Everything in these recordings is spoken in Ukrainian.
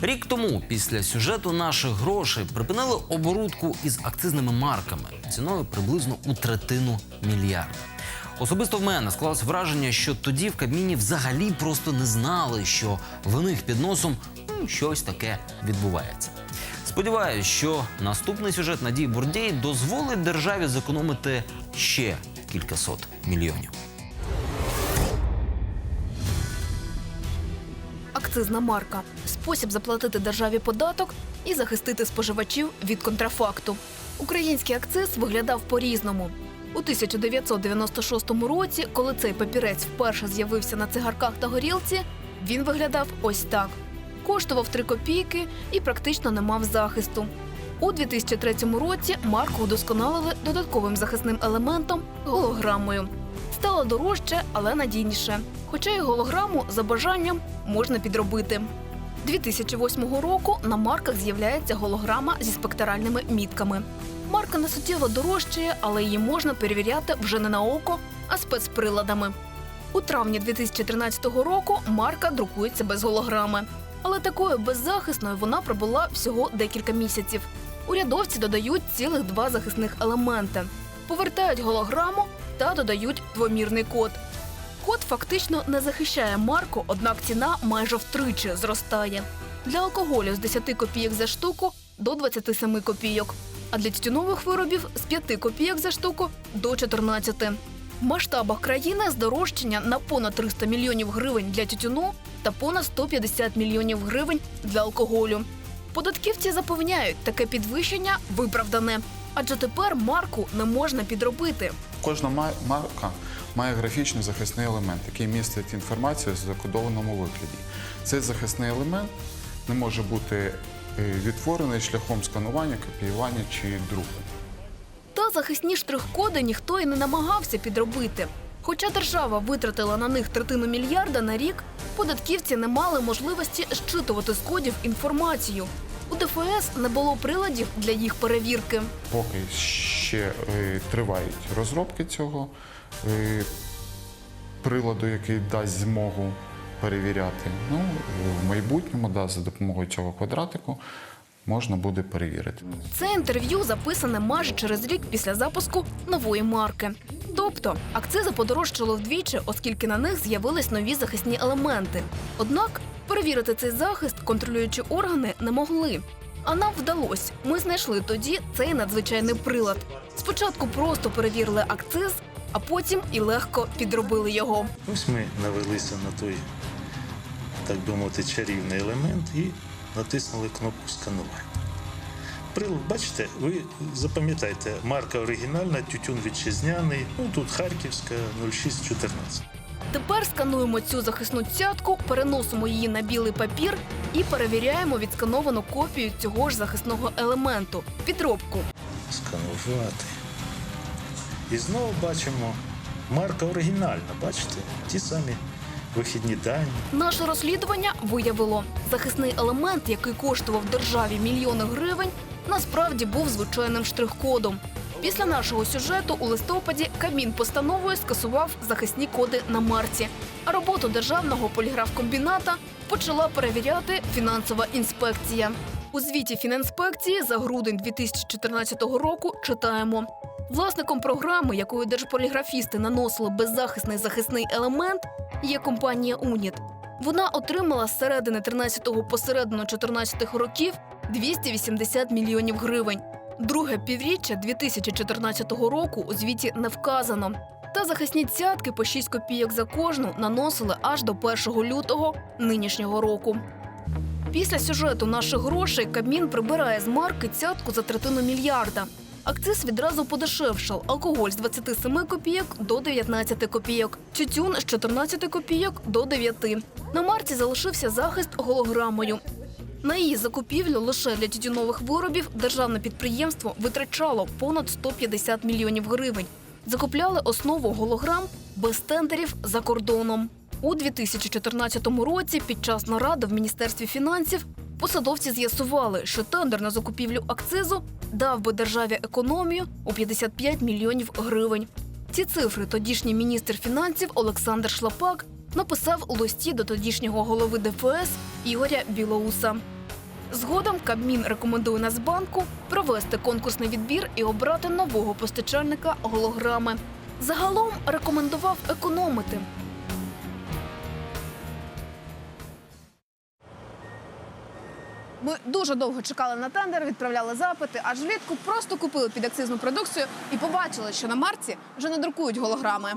Рік тому, після сюжету наших грошей, припинили оборудку із акцизними марками ціною приблизно у третину мільярда. Особисто в мене склалось враження, що тоді в Кабміні взагалі просто не знали, що в них під носом ну, щось таке відбувається. Сподіваюсь, що наступний сюжет Надії Бурдєй дозволить державі зекономити ще кількасот мільйонів. Акцизна марка спосіб заплатити державі податок і захистити споживачів від контрафакту. Український акциз виглядав по-різному. У 1996 році, коли цей папірець вперше з'явився на цигарках та горілці, він виглядав ось так: коштував 3 копійки і практично не мав захисту. У 2003 році марку удосконалили додатковим захисним елементом голограмою. Стало дорожче, але надійніше. Хоча й голограму за бажанням можна підробити. 2008 року на марках з'являється голограма зі спектральними мітками. Марка не суттєво дорожчає, але її можна перевіряти вже не на око, а спецприладами. У травні 2013 року марка друкується без голограми. Але такою беззахисною вона пробула всього декілька місяців. Урядовці додають цілих два захисних елементи: повертають голограму та додають двомірний код. Код фактично не захищає марку, однак ціна майже втричі зростає. Для алкоголю з 10 копійок за штуку до 27 копійок, а для тютюнових виробів з 5 копійок за штуку до 14. В масштабах країни здорожчання на понад 300 мільйонів гривень для тютюну та понад 150 мільйонів гривень для алкоголю. Податківці запевняють, таке підвищення виправдане, адже тепер марку не можна підробити. Кожна марка має графічний захисний елемент, який містить інформацію в закодованому вигляді. Цей захисний елемент не може бути е, відтворений шляхом сканування, копіювання чи друку. Та захисні штрих-коди ніхто і не намагався підробити. Хоча держава витратила на них третину мільярда на рік, податківці не мали можливості щитувати з кодів інформацію. У ДФС не було приладів для їх перевірки. Поки ще е, тривають розробки цього е, приладу, який дасть змогу перевіряти. Ну, в майбутньому, да, за допомогою цього квадратику, можна буде перевірити. Це інтерв'ю записане майже через рік після запуску нової марки. Тобто акцизи подорожчало вдвічі, оскільки на них з'явились нові захисні елементи. Однак перевірити цей захист контролюючі органи не могли. А нам вдалося. Ми знайшли тоді цей надзвичайний прилад. Спочатку просто перевірили акциз, а потім і легко підробили його. Ось ми навелися на той, так би мовити, чарівний елемент і натиснули кнопку сканування. Прилад, бачите, ви запам'ятайте, марка оригінальна, тютюн вітчизняний, ну тут Харківська 0614. Тепер скануємо цю захисну цятку, переносимо її на білий папір і перевіряємо відскановану копію цього ж захисного елементу підробку. Сканувати. І знову бачимо, марка оригінальна, бачите? Ті самі вихідні дані. Наше розслідування виявило, захисний елемент, який коштував державі мільйони гривень, насправді був звичайним штрих-кодом. Після нашого сюжету у листопаді Кабмін постановою скасував захисні коди на марці. А роботу державного поліграфкомбіната почала перевіряти фінансова інспекція. У звіті фінінспекції за грудень 2014 року читаємо. Власником програми, якою держполіграфісти наносили беззахисний захисний елемент, є компанія Уніт. Вона отримала з середини 13-го по середину 14-го років 280 мільйонів гривень. Друге півріччя 2014 року у звіті не вказано. Та захисні цятки по 6 копійок за кожну наносили аж до 1 лютого нинішнього року. Після сюжету наших грошей Кабмін прибирає з марки цятку за третину мільярда. Акциз відразу подешевшав. Алкоголь з 27 копійок до 19 копійок, тютюн з 14 копійок до 9. На марці залишився захист голограмою. На її закупівлю лише для тютюнових виробів державне підприємство витрачало понад 150 мільйонів гривень. закупляли основу голограм без тендерів за кордоном. У 2014 році під час наради в Міністерстві фінансів посадовці з'ясували, що тендер на закупівлю акцизу дав би державі економію у 55 мільйонів гривень. Ці цифри тодішній міністр фінансів Олександр Шлапак написав у листі до тодішнього голови ДФС Ігоря Білоуса. Згодом Кабмін рекомендує Нацбанку провести конкурсний відбір і обрати нового постачальника голограми. Загалом рекомендував економити. Ми дуже довго чекали на тендер, відправляли запити, аж влітку просто купили підакцизну продукцію і побачили, що на марці вже не друкують голограми.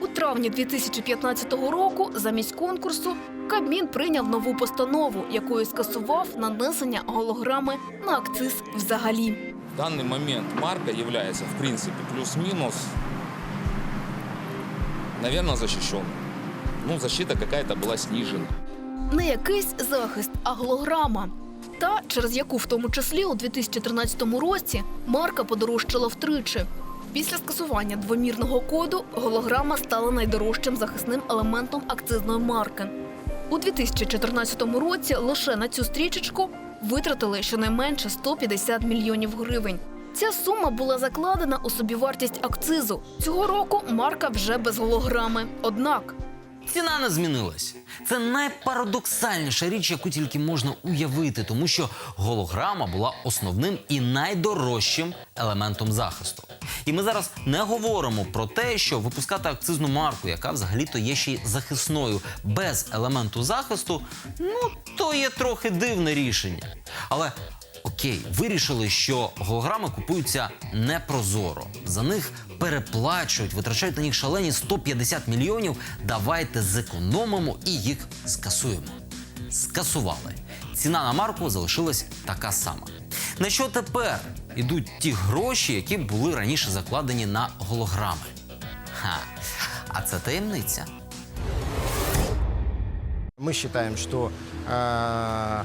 У травні 2015 року замість конкурсу Кабмін прийняв нову постанову, якою скасував нанесення голограми на акциз взагалі. В данный момент марка является, в принципе, плюс-минус, наверное, защищенной. Ну, защита какая-то была снижена. Не якийсь захист, а голограма. Та, через яку в тому числі у 2013 році марка подорожчала втричі. Після скасування двомірного коду голограма стала найдорожчим захисним елементом акцизної марки. У 2014 році лише на цю стрічечку витратили щонайменше 150 мільйонів гривень. Ця сума була закладена у собівартість акцизу. Цього року марка вже без голограми. Однак Ціна не змінилась. Це найпарадоксальніша річ, яку тільки можна уявити, тому що голограма була основним і найдорожчим елементом захисту. І ми зараз не говоримо про те, що випускати акцизну марку, яка взагалі-то є ще й захисною, без елементу захисту, ну то є трохи дивне рішення. Але Окей, вирішили, що голограми купуються непрозоро. За них переплачують, витрачають на них шалені 150 мільйонів. Давайте зекономимо і їх скасуємо. Скасували. Ціна на марку залишилась така сама. На що тепер ідуть ті гроші, які були раніше закладені на голограми? Ха, а це таємниця. Мы считаем, что э,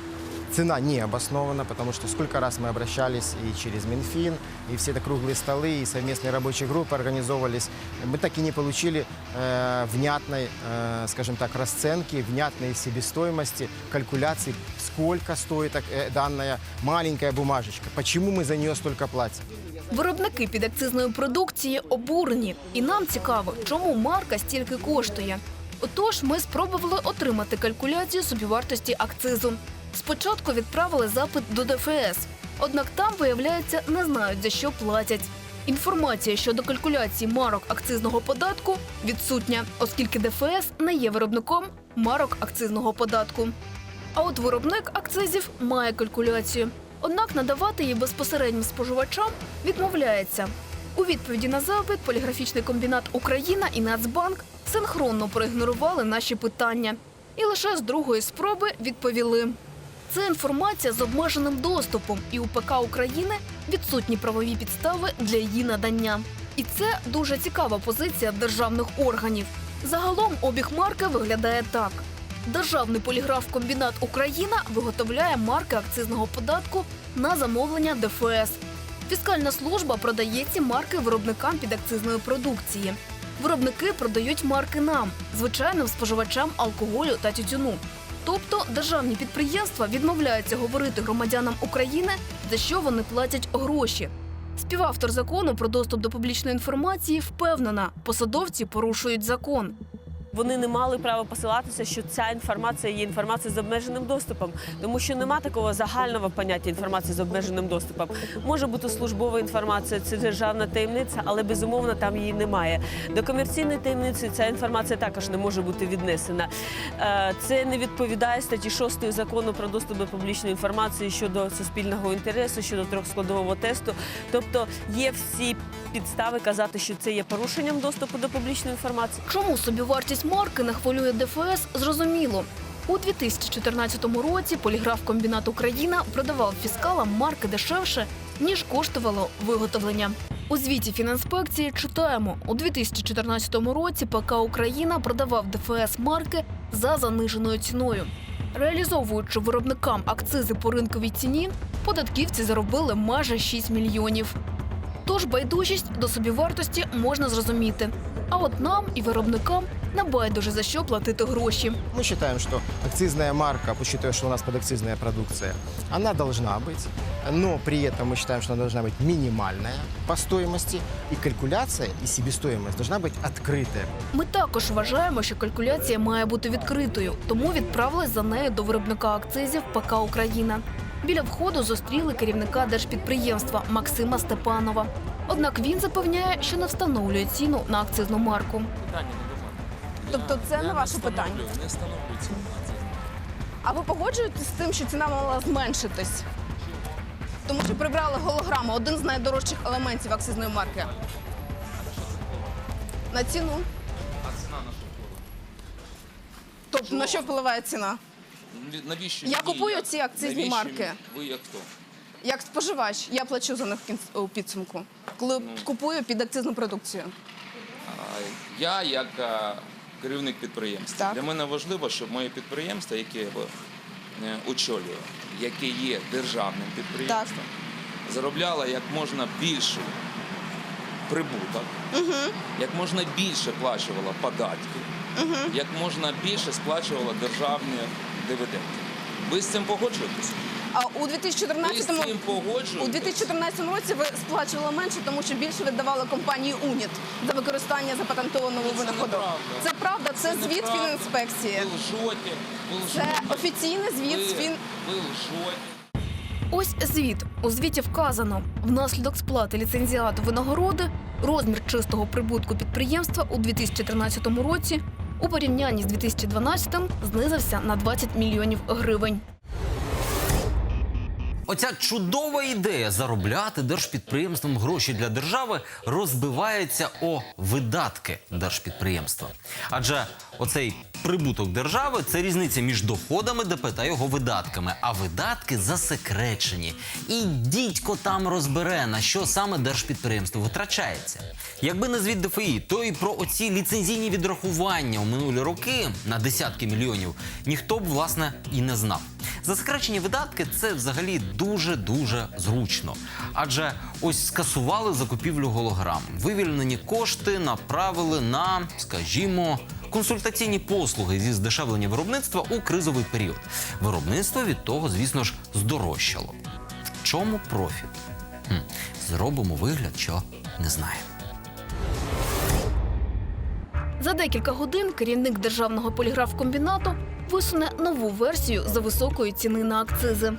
цена не обоснована, потому что сколько раз мы обращались и через Минфин, и все это круглые столы, и совместные рабочие группы организовывались, мы так и не получили э, внятной, э, скажем так, расценки, внятной себестоимости, калькуляции, сколько стоит так, э, данная маленькая бумажечка, почему мы за нее столько платим. Виробники підакцизної продукції обурені, і нам цікаво, чому марка стільки коштує. Отож, ми спробували отримати калькуляцію собівартості акцизу. Спочатку відправили запит до ДФС, однак там, виявляється, не знають за що платять. Інформація щодо калькуляції марок акцизного податку відсутня, оскільки ДФС не є виробником марок акцизного податку. А от виробник акцизів має калькуляцію. Однак надавати її безпосереднім споживачам відмовляється. У відповіді на запит поліграфічний комбінат Україна і Нацбанк синхронно проігнорували наші питання і лише з другої спроби відповіли. Це інформація з обмеженим доступом, і у ПК України відсутні правові підстави для її надання. І це дуже цікава позиція державних органів. Загалом обіг марки виглядає так: Державний поліграф-комбінат Україна виготовляє марки акцизного податку на замовлення ДФС. Фіскальна служба продає ці марки виробникам підакцизної продукції. Виробники продають марки нам, звичайним споживачам алкоголю та тютюну. Тобто державні підприємства відмовляються говорити громадянам України, за що вони платять гроші. Співавтор закону про доступ до публічної інформації впевнена, посадовці порушують закон. Вони не мали права посилатися, що ця інформація є інформацією з обмеженим доступом, тому що нема такого загального поняття інформації з обмеженим доступом. Може бути службова інформація, це державна таємниця, але безумовно там її немає. До комерційної таємниці ця інформація також не може бути віднесена. Е, Це не відповідає статті 6 закону про доступ до публічної інформації щодо суспільного інтересу, щодо трьохскладового тесту. Тобто є всі підстави казати, що це є порушенням доступу до публічної інформації. Чому собівартість марки не хвилює ДФС, зрозуміло. У 2014 році поліграф-комбінат Україна продавав фіскалам марки дешевше, ніж коштувало виготовлення. У звіті фінінспекції читаємо, у 2014 році ПК Україна продавав ДФС марки за заниженою ціною. Реалізовуючи виробникам акцизи по ринковій ціні, податківці заробили майже 6 мільйонів. Тож байдужість до собівартості можна зрозуміти. А от нам і виробникам не байдуже за що платити гроші. Мы считаем, что акцизная марка, учитывая, что у нас подакцизная продукция, она должна быть, но при этом мы считаем, что она должна быть минимальная по стоимости, и калькуляция и себестоимость должна быть открытая. Ми також вважаємо, що калькуляція має бути відкритою, тому відправились за нею до виробника акцизів ПК Україна. Біля входу зустріли керівника держпідприємства Максима Степанова. Однак він запевняє, що не встановлює ціну на акцизну марку. Питання не до Тобто це не ваше питання. Не встановлюється. А ви погоджуєтесь з тим, що ціна мала зменшитись? Тому що прибрали голограму, один з найдорожчих елементів акцизної марки. На ціну. А ціна на що? Тобто на що впливає ціна? Навіщо? Я купую ці акцизні марки. Ви як хто? Як споживач, я плачу за них у підсумку, коли купую під акцизну продукцію. Я як керівник підприємства. Так. Для мене важливо, щоб моє підприємство, яке я е, очолюю, яке є державним підприємством, заробляло як можна більший прибуток, як можна більше плачувало податки, як можна більше сплачувало державні дивіденди. Ви з цим погоджуєтесь? А у Ви з 2014 цим погоджуєтесь? у 2014 році ви сплачували менше, тому що більше віддавали компанії УНІТ за використання запатентованого Це винаходу. неправда. Це правда, це, звіт неправда. Фінінспекції. Ви лжоте, ви Це офіційний звіт з ви, Фін. ви лжоте. Ось звіт. У звіті вказано, внаслідок сплати ліцензіату винагороди розмір чистого прибутку підприємства у 2013 році у порівнянні з 2012 знизився на 20 мільйонів гривень. Оця чудова ідея заробляти держпідприємством гроші для держави розбивається о видатки держпідприємства. Адже оцей прибуток держави це різниця між доходами ДП та його видатками. А видатки засекречені. І дідько там розбере, на що саме держпідприємство витрачається. Якби не звіт ДФІ, то і про оці ліцензійні відрахування у минулі роки на десятки мільйонів ніхто б власне і не знав. Засекречені видатки це взагалі дуже дуже зручно. Адже ось скасували закупівлю голограм. Вивільнені кошти направили на, скажімо, консультаційні послуги зі здешевлення виробництва у кризовий період. Виробництво від того, звісно ж, здорожчало. В чому профіт? Хм, зробимо вигляд, що не знаємо. За декілька годин керівник державного поліграфкомбінату висуне нову версію за високої ціни на акцизи.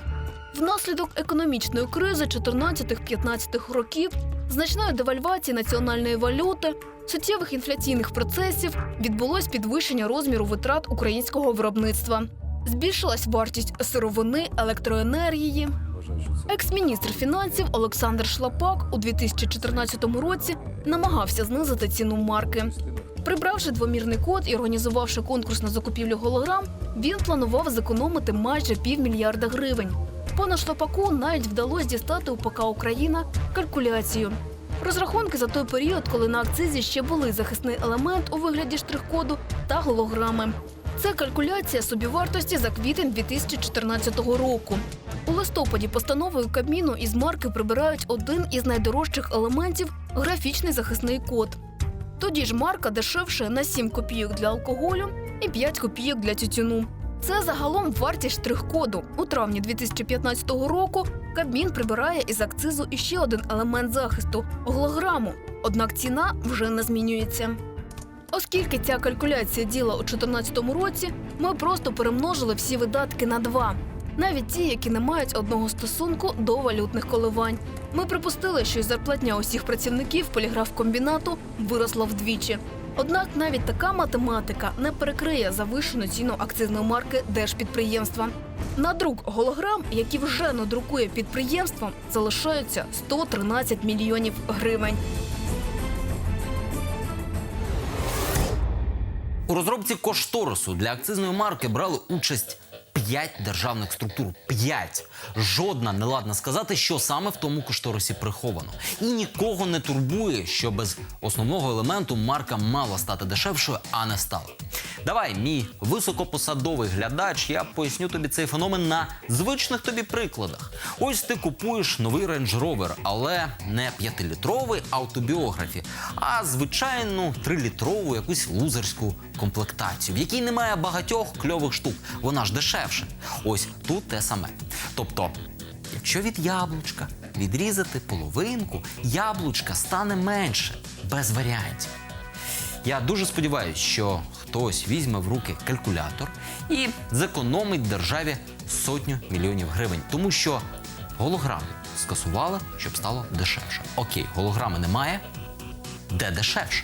Внаслідок економічної кризи 14-15 років, значної девальвації національної валюти, суттєвих інфляційних процесів відбулось підвищення розміру витрат українського виробництва. Збільшилась вартість сировини, електроенергії. Екс-міністр фінансів Олександр Шлапак у 2014 році намагався знизити ціну марки. Прибравши двомірний код і організувавши конкурс на закупівлю голограм, він планував зекономити майже півмільярда гривень. Пану Шлапаку навіть вдалося дістати у ПК Україна калькуляцію. Розрахунки за той період, коли на акцизі ще були захисний елемент у вигляді штрих-коду та голограми. Це калькуляція собівартості за квітень 2014 року. У листопаді постановою Кабміну із марки прибирають один із найдорожчих елементів графічний захисний код. Тоді ж марка дешевше на 7 копійок для алкоголю і 5 копійок для тютюну. Це загалом вартість штрих-коду. У травні 2015 року Кабмін прибирає із акцизу іще один елемент захисту голограму. Однак ціна вже не змінюється. Оскільки ця калькуляція діла у 2014 році, ми просто перемножили всі видатки на два, навіть ті, які не мають одного стосунку до валютних коливань. Ми припустили, що й зарплатня усіх працівників поліграфкомбінату виросла вдвічі. Однак навіть така математика не перекриє завищену ціну акцизної марки держпідприємства. На друк голограм, які вже надрукує підприємство, залишаються 113 мільйонів гривень. У розробці кошторису для акцизної марки брали участь п'ять державних структур. П'ять. Жодна не ладна сказати, що саме в тому кошторисі приховано. І нікого не турбує, що без основного елементу марка мала стати дешевшою, а не стала. Давай, мій високопосадовий глядач, я поясню тобі цей феномен на звичних тобі прикладах. Ось ти купуєш новий Range Rover, але не п'ятилітровий автобіографі, а звичайну трилітрову якусь лузерську комплектацію, в якій немає багатьох кльових штук. Вона ж дешевше. Ось тут те саме. Тобто, якщо від яблучка відрізати половинку, яблучка стане менше, без варіантів. Я дуже сподіваюся, що хтось візьме в руки калькулятор і зекономить державі сотню мільйонів гривень, тому що голограми скасували, щоб стало дешевше. Окей, голограми немає. Де дешевше?